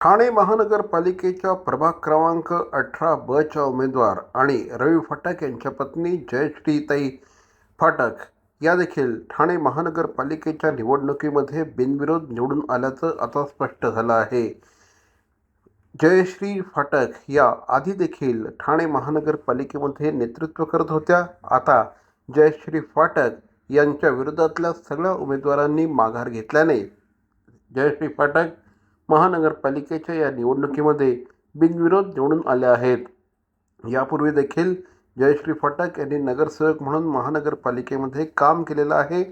ठाणे महानगरपालिकेच्या प्रभाग क्रमांक अठरा बच्या उमेदवार आणि रवी फाटक यांच्या पत्नी जयश्रीताई फाटक या देखील ठाणे महानगरपालिकेच्या निवडणुकीमध्ये बिनविरोध निवडून आल्याचं आता स्पष्ट झालं आहे. जयश्री फाटक या आधी देखील ठाणे महानगरपालिकेमध्ये नेतृत्व करत होत्या. आता जयश्री फाटक यांच्या विरोधातल्या सगळ्या उमेदवारांनी माघार घेतल्याने जयश्री फाटक महानगरपालिकेच्या या निवडणुकीमध्ये बिनविरोध निवडून आल्या आहेत. यापूर्वी देखील जयश्री फाटक यांनी नगरसेवक म्हणून महानगरपालिकेमध्ये काम केलेलं आहे.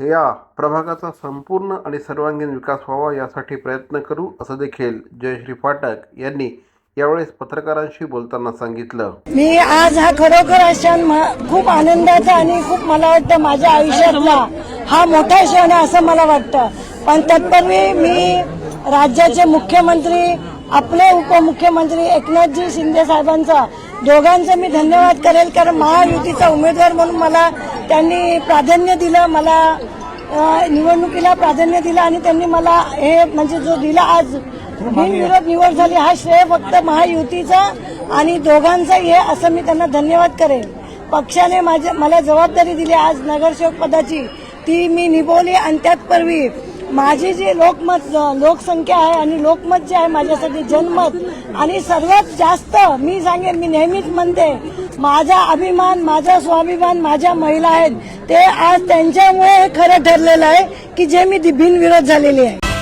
या प्रभागाचा संपूर्ण आणि सर्वांगीण विकास व्हावा यासाठी प्रयत्न करू असं देखील जयश्री फाटक यांनी यावेळेस पत्रकारांशी बोलताना सांगितलं. मी आज हा खरोखर क्षण खूप आनंदाचा आणि खूप मला वाटतं माझ्या आयुष्यातला हा मोठा क्षण आहे असं मला वाटतं. पण तत्पूर्वी मी राज्याचे मुख्यमंत्री आपले उपमुख्यमंत्री एकनाथजी शिंदे साहेबांचा दोघांचं मी धन्यवाद करेल कारण महायुतीचा उमेदवार म्हणून मला त्यांनी प्राधान्य दिलं मला निवडणुकीला प्राधान्य दिलं आणि त्यांनी मला हे म्हणजे जो दिला आज बिनविरोध निवड झाली हा श्रेय फक्त महायुतीचा आणि दोघांचा हे असं मी त्यांना धन्यवाद करेन पक्षाने माझ्या मला जबाबदारी दिली आज नगरसेवक पदाची ती मी निभवली आणि त्यात परवी माझी जी लोकमत लोकसंख्या आहे आणि लोकमत जे आहे माझ्यासाठी जनमत आणि सर्वात जास्त मी सांगेन मी नेहमीच म्हणते माझा अभिमान माझा स्वाभिमान माझ्या महिला आहेत ते आज त्यांच्यामुळे हे खरं ठरलेलं आहे की जे मी बिनविरोध झालेली आहे.